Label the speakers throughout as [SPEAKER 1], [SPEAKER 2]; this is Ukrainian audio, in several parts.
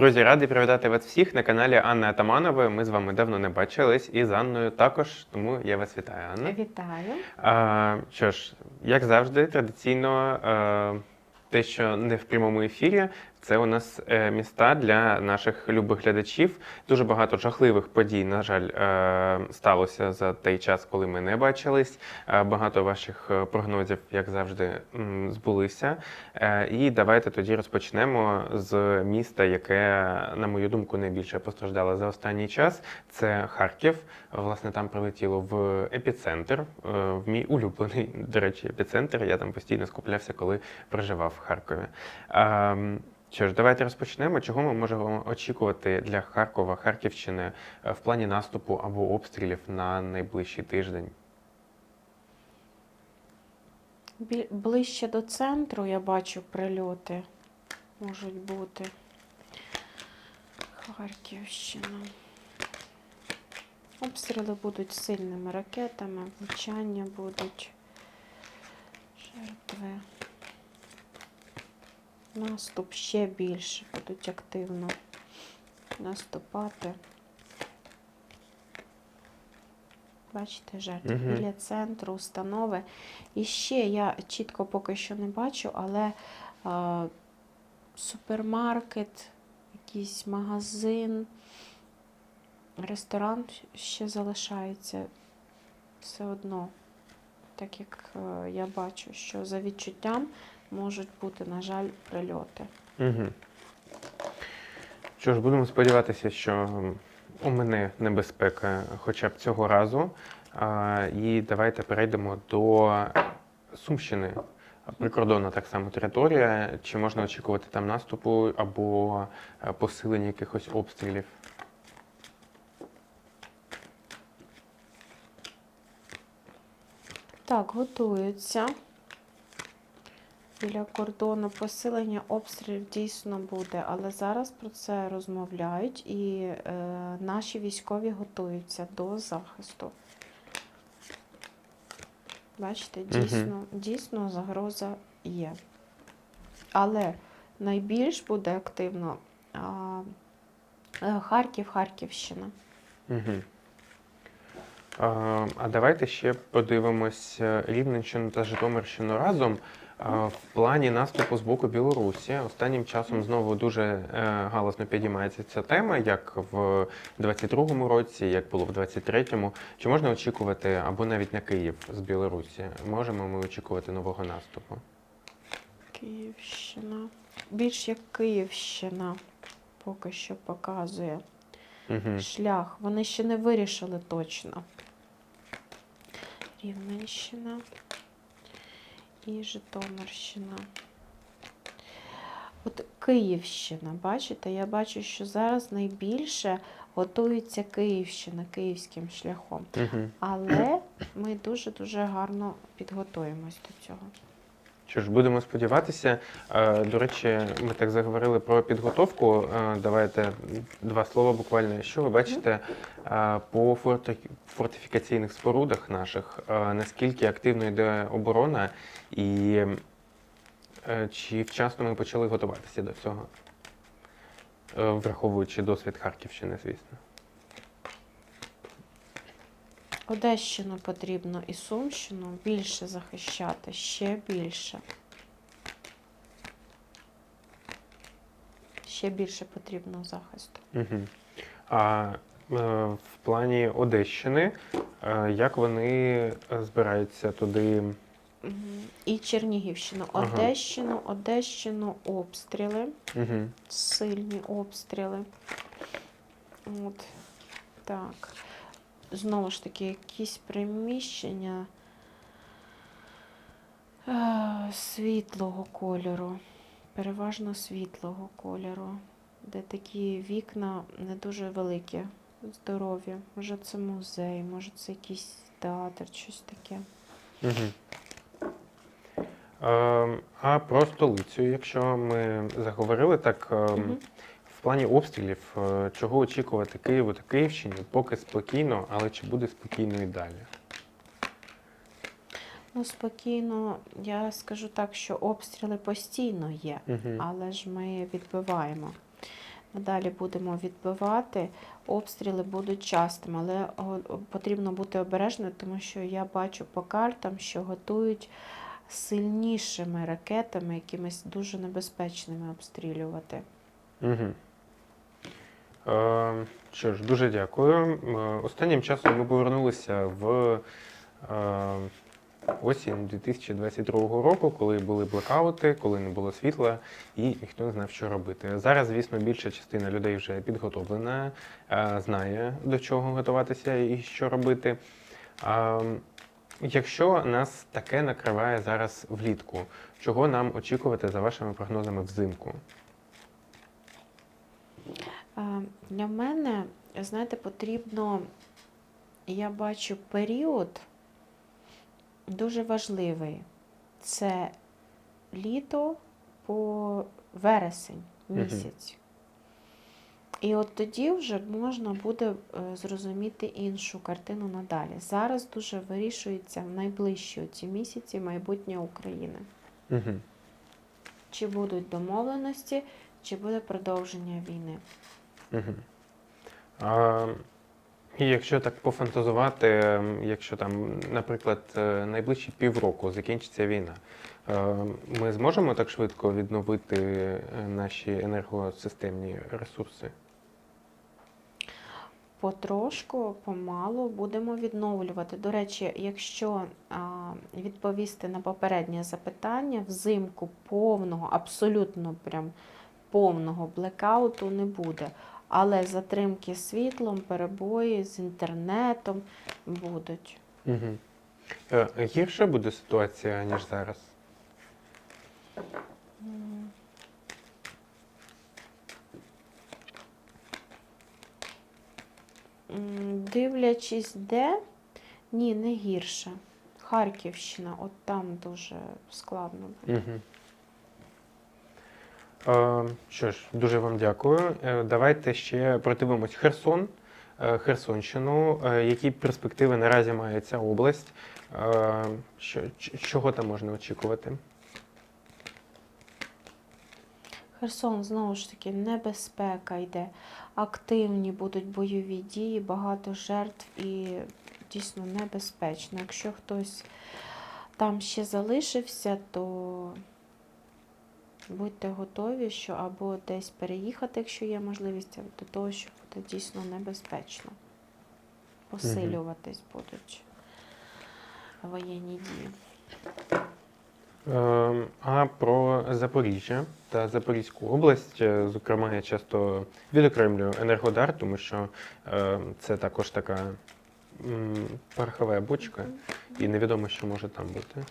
[SPEAKER 1] Друзі, радий привітати вас всіх на каналі Анни Атаманової. Ми з вами давно не бачились, і з Анною також, тому я вас вітаю, Анна.
[SPEAKER 2] Вітаю.
[SPEAKER 1] А, що ж, як завжди, традиційно А, те, що не в прямому ефірі, це у нас е, міста для наших любих глядачів. Дуже багато жахливих подій, на жаль, е, сталося за той час, коли ми не бачились. Е, багато ваших прогнозів, як завжди, збулися. І давайте тоді розпочнемо з міста, яке, на мою думку, найбільше постраждало за останній час. Це Харків. Власне, там прилетіло в епіцентр, в мій улюблений, до речі, епіцентр. Я там постійно скуплявся, коли проживав в Харкові. Що ж, давайте розпочнемо. Чого ми можемо очікувати для Харкова, Харківщини е, в плані наступу або обстрілів на найближчий тиждень?
[SPEAKER 2] Ближче до центру я бачу прильоти. Можуть бути. Харківщина. Обстріли будуть сильними ракетами, влучання будуть. Жертви. Наступ ще більше будуть активно наступати. Бачите, жертви
[SPEAKER 1] Мгм.
[SPEAKER 2] біля центру, установи. І ще я чітко поки що не бачу, але а, супермаркет, якийсь магазин, ресторан ще залишається все одно. Так як е, я бачу, що за відчуттям можуть бути, на жаль, прильоти.
[SPEAKER 1] Угу. Що ж, будемо сподіватися, що у мене небезпека хоча б цього разу. А, і давайте перейдемо до Сумщини. Прикордонна так само територія. Чи можна очікувати там наступу або е, посилення якихось обстрілів?
[SPEAKER 2] Так, готуються. Біля кордону посилення обстрілів дійсно буде, але зараз про це розмовляють і е, наші військові готуються до захисту. Бачите, дійсно, дійсно загроза є. Але найбільш буде активно а, е, Харків, Харківщина.
[SPEAKER 1] Угу. А, а давайте ще подивимось е, Рівненщину та Житомирщину разом. В плані наступу з боку Білорусі останнім часом знову дуже е, галасно підіймається ця тема, як в 22-му році, як було в 23-му. Чи можна очікувати або навіть на Київ з Білорусі? Можемо ми очікувати нового наступу?
[SPEAKER 2] Київщина. Більш як Київщина поки що показує
[SPEAKER 1] Угу.
[SPEAKER 2] шлях. Вони ще не вирішили точно. Рівненщина і Житомирщина. От Київщина, бачите, я бачу, що зараз найбільше готується Київщина київським шляхом.
[SPEAKER 1] Угу.
[SPEAKER 2] Але ми дуже-дуже гарно підготуємось до цього.
[SPEAKER 1] Що ж, будемо сподіватися. Е, До речі, ми так заговорили про підготовку. Е, Давайте два слова буквально. Що ви бачите е, по форти- фортифікаційних спорудах наших? Наскільки активно йде оборона, і чи вчасно ми почали готуватися до цього? Враховуючи досвід Харківщини, звісно.
[SPEAKER 2] Одещину потрібно і Сумщину більше захищати, ще більше. Ще більше потрібно захисту.
[SPEAKER 1] Угу. А е, в плані Одещини, е, як вони е, збираються туди?
[SPEAKER 2] І Чернігівщину,
[SPEAKER 1] Ага.
[SPEAKER 2] Одещину, Одещину обстріли,
[SPEAKER 1] Угу.
[SPEAKER 2] сильні обстріли. От так. Знову ж таки, якісь приміщення е, світлого кольору, переважно світлого кольору, де такі вікна не дуже великі, здорові. Може це музей, може це якийсь театр, щось таке.
[SPEAKER 1] Угу. Е, а про столицю, якщо ми заговорили так,
[SPEAKER 2] Мгм.
[SPEAKER 1] В плані обстрілів, е, чого очікувати Києву та Київщині, поки спокійно, але чи буде спокійно і далі?
[SPEAKER 2] Ну, спокійно, я скажу так, що обстріли постійно є,
[SPEAKER 1] Угу.
[SPEAKER 2] але ж ми відбиваємо. Надалі будемо відбивати. Обстріли будуть частими, але потрібно бути обережним, тому що я бачу по картам, що готують сильнішими ракетами, якимись дуже небезпечними обстрілювати.
[SPEAKER 1] Угу. Е, що ж, дуже дякую. Е, Останнім часом ми повернулися в е, осінь 2022 року, коли були блекаути, коли не було світла, і ніхто не знав, що робити. Зараз, звісно, більша частина людей вже підготовлена, знає до чого готуватися і що робити. Якщо нас таке накриває зараз влітку, чого нам очікувати за вашими прогнозами взимку?
[SPEAKER 2] Для мене, знаєте, потрібно, я бачу період дуже важливий. Це літо по вересень місяць. І от тоді вже можна буде е, зрозуміти іншу картину надалі. Зараз дуже вирішується в найближчі ці місяці майбутнє України.
[SPEAKER 1] Угу.
[SPEAKER 2] Чи будуть домовленості, чи буде продовження війни.
[SPEAKER 1] Угу. А, і якщо так пофантазувати, ем, якщо там, наприклад, е, найближчі півроку закінчиться війна, е, ми зможемо так швидко відновити е, наші енергосистемні ресурси?
[SPEAKER 2] Потрошку, помалу будемо відновлювати. До речі, якщо а, відповісти на попереднє запитання, взимку повного, абсолютно прям повного блекауту не буде. Але затримки світлом, перебої з інтернетом будуть.
[SPEAKER 1] Угу. Гірше буде ситуація, ніж зараз?
[SPEAKER 2] Дивлячись, де, ні, не гірше. Харківщина, от там дуже складно буде.
[SPEAKER 1] Угу. Е, що ж, дуже вам дякую. Е, Давайте ще продивимось Херсон, е, Херсонщину. Які перспективи наразі має ця область? Що, чого там можна очікувати?
[SPEAKER 2] Херсон, знову ж таки, небезпека йде. Активні будуть бойові дії, багато жертв і дійсно небезпечно. Якщо хтось там ще залишився, то будьте готові, що або десь переїхати, якщо є можливість, або до того, що буде дійсно небезпечно. Посилюватись будуть воєнні дії.
[SPEAKER 1] Е, А про Запоріжжя та Запорізьку область, е, зокрема, я часто відокремлюю Енергодар, тому що е, це також така порохова бочка, і невідомо, що може там бути.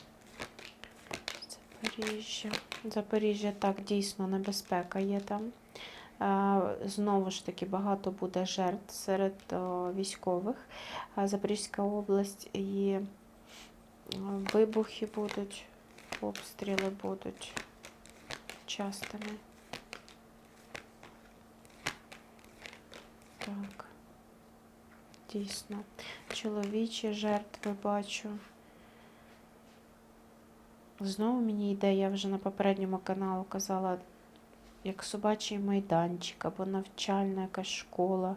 [SPEAKER 2] Запоріжжя. Запоріжжя, так, дійсно, небезпека є там. Знову ж таки, багато буде жертв серед військових. Запорізька область і вибухи будуть, обстріли будуть частими. Так. Дійсно. Чоловічі жертви бачу. Знову мені йде, я вже на попередньому каналу казала, як собачий майданчик або навчальна якась школа,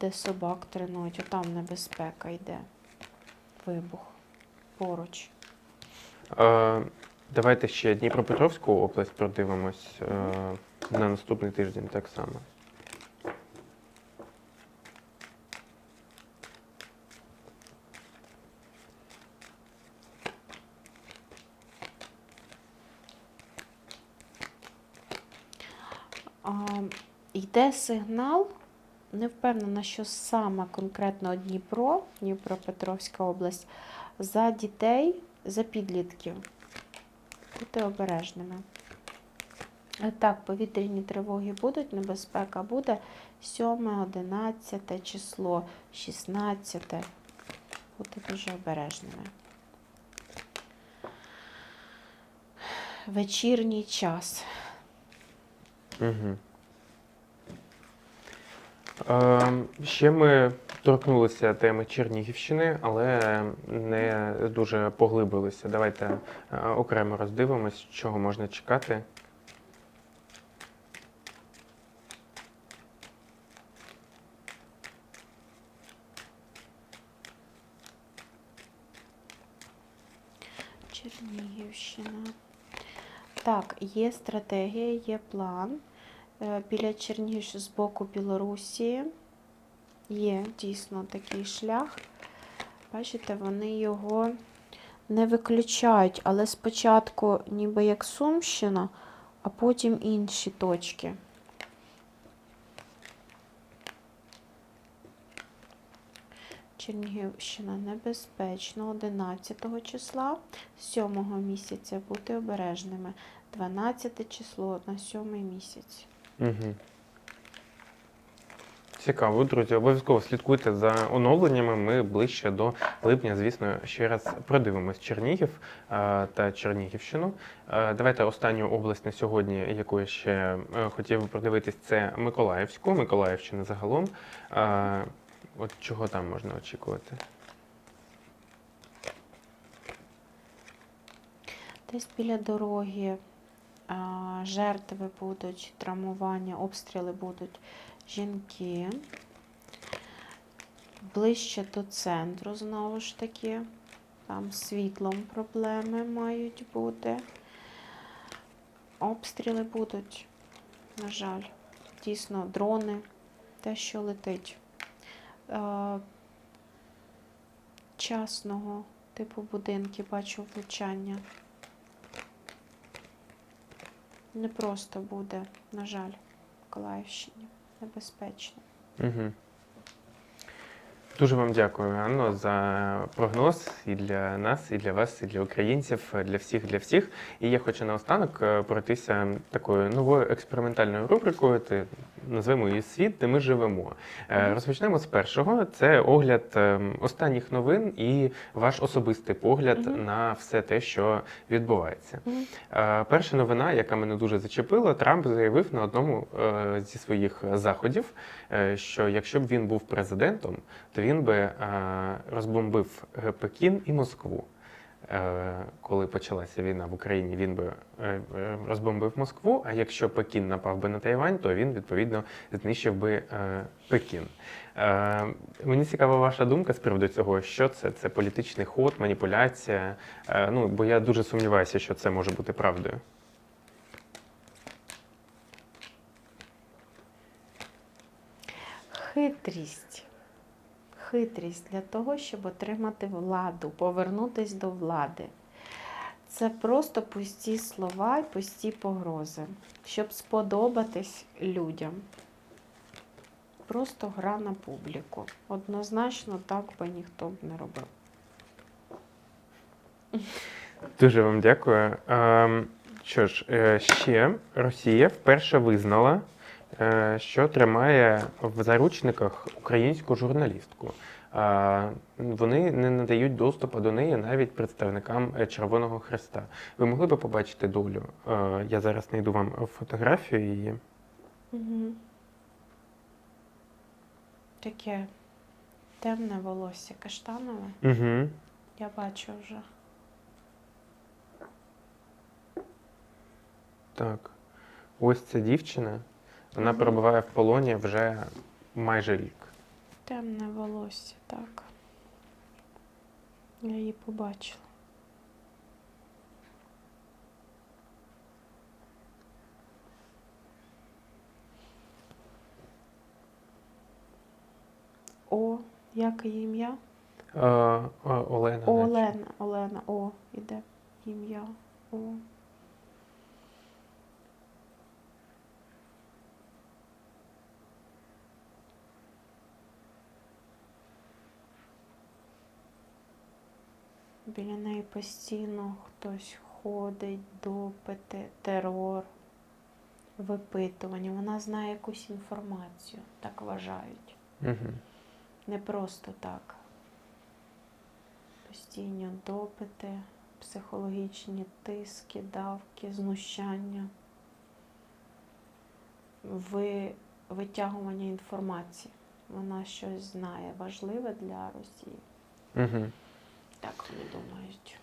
[SPEAKER 2] де собак тренують, отам небезпека йде. Вибух поруч.
[SPEAKER 1] Е, Давайте ще Дніпропетровську область продивимось е, на наступний тиждень так само.
[SPEAKER 2] Йде сигнал, не впевнена, що саме конкретно Дніпро, Дніпропетровська область, за дітей, за підлітків. Бути обережними. Так, повітряні тривоги будуть, небезпека буде 7, 11 число, 16. Бути дуже обережними. Вечірній час.
[SPEAKER 1] Угу. Е, ще ми торкнулися теми Чернігівщини, але не дуже поглибилися. Давайте е, окремо роздивимось, чого можна чекати.
[SPEAKER 2] Чернігівщина. Так, є стратегія, є план. Е, Біля Чернігів з боку Білорусі є дійсно такий шлях. Бачите, вони його не виключають, але спочатку ніби як Сумщина, а потім інші точки. Чернігівщина небезпечно 11 числа 7 місяця бути обережними. 12 число на 7 місяць.
[SPEAKER 1] Угу. Цікаво, друзі. Обов'язково слідкуйте за оновленнями. Ми ближче до липня, звісно, ще раз продивимось Чернігів е, та Чернігівщину. Е, Давайте останню область на сьогодні, яку я ще е, хотів продивитись, це Миколаївську, Миколаївщина загалом. От чого там можна очікувати?
[SPEAKER 2] Десь біля дороги жертви будуть, травмування, обстріли будуть жінки. Ближче до центру, знову ж таки. Там світлом проблеми мають бути. Обстріли будуть, на жаль. Дійсно, дрони, те, що летить. Частного типу будинки бачу влучання. Не просто буде, на жаль, в Миколаївщині. Небезпечно.
[SPEAKER 1] Угу. Дуже вам дякую, Анно, за прогноз і для нас, і для вас, і для українців, для всіх, для всіх. І я хочу наостанок е, пройтися такою новою експериментальною рубрикою. Ти назвемо її світ, де ми живемо. Е, Розпочнемо з першого. Це огляд е, останніх новин і ваш особистий погляд
[SPEAKER 2] Мгм.
[SPEAKER 1] на все те, що відбувається. Е, Перша новина, яка мене дуже зачепила, Трамп заявив на одному е, зі своїх заходів, що якщо б він був президентом, то він би розбомбив Пекін і Москву. Е, Коли почалася війна в Україні, він би е, е, розбомбив Москву. А якщо Пекін напав би на Тайвань, то він відповідно знищив би Пекін. Мені цікава ваша думка з приводу цього, що це? Це політичний ход, маніпуляція. Ну, бо я дуже сумніваюся, що це може бути правдою.
[SPEAKER 2] Хитрість. Хитрість для того, щоб отримати владу, повернутися до влади. Це просто пусті слова і пусті погрози, щоб сподобатись людям. Просто гра на публіку. Однозначно так би ніхто б не робив.
[SPEAKER 1] Дуже вам дякую. Ем, Що ж, е, ще Росія вперше визнала, що тримає в заручниках українську журналістку. Вони не надають доступу до неї навіть представникам е, Червоного Хреста. Ви могли би побачити долю? Е, Я зараз знайду вам фотографію її.
[SPEAKER 2] Угу. Таке темне волосся каштанове.
[SPEAKER 1] Угу.
[SPEAKER 2] Я бачу вже.
[SPEAKER 1] Так. Ось ця дівчина. Вона перебуває в полоні вже майже рік.
[SPEAKER 2] Темне волосся, так. Я її побачила. О, як її ім'я?
[SPEAKER 1] Е, Олена.
[SPEAKER 2] Олена, Олена, О, іде ім'я. О. Біля неї постійно хтось ходить, допити, терор, випитування. Вона знає якусь інформацію, так вважають.
[SPEAKER 1] Мгм.
[SPEAKER 2] Не просто так. Постійні допити, психологічні тиски, давки, знущання, ви, витягування інформації. Вона щось знає важливе для Росії.
[SPEAKER 1] Мгм.
[SPEAKER 2] Так вони думають.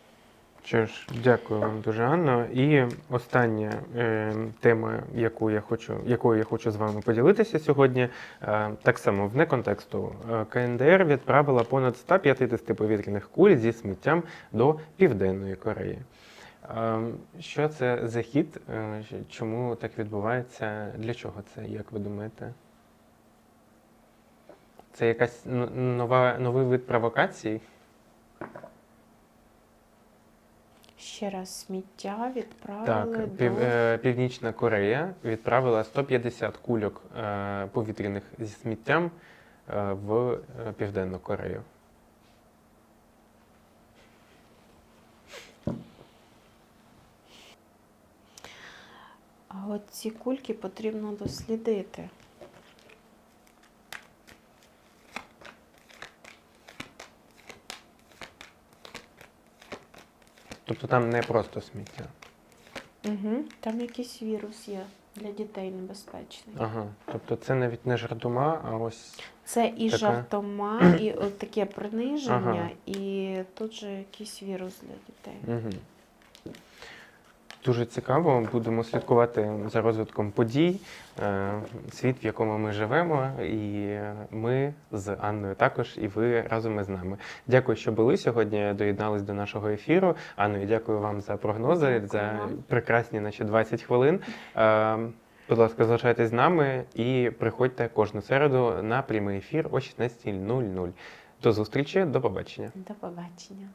[SPEAKER 1] Що ж, дякую вам дуже, Анно. І остання е, тема, яку я хочу, якою я хочу з вами поділитися сьогодні, е, так само вне контексту. Е, КНДР відправила понад 150 повітряних куль зі сміттям до Південної Кореї. Е, що це за хід? Е, чому так відбувається? Для чого це, як ви думаєте? Це якась нова, новий вид провокацій?
[SPEAKER 2] Ще раз сміття відправили
[SPEAKER 1] Так,
[SPEAKER 2] до
[SPEAKER 1] пів, е, Північна Корея відправила 150 кульок е, повітряних зі сміттям е, в е, Південну Корею.
[SPEAKER 2] А от ці кульки потрібно дослідити.
[SPEAKER 1] Тобто там не просто сміття.
[SPEAKER 2] Угу. Там якийсь вірус є для дітей небезпечний.
[SPEAKER 1] Ага. Тобто це навіть не жартома, а ось.
[SPEAKER 2] Це і
[SPEAKER 1] Така.
[SPEAKER 2] жартома, і от таке приниження,
[SPEAKER 1] Ага.
[SPEAKER 2] і тут же якийсь вірус для дітей.
[SPEAKER 1] Угу. Дуже цікаво. Будемо слідкувати за розвитком подій, е, світ, в якому ми живемо, і ми з Анною також, і ви разом із нами. Дякую, що були сьогодні. Доєднались до нашого ефіру. Анно, дякую вам за прогнози,
[SPEAKER 2] Дякую
[SPEAKER 1] за прекрасні наші 20 хвилин. Е, Будь ласка, залишайтесь з нами і приходьте кожну середу на прямий ефір о 16.00. До зустрічі, до побачення.
[SPEAKER 2] До побачення.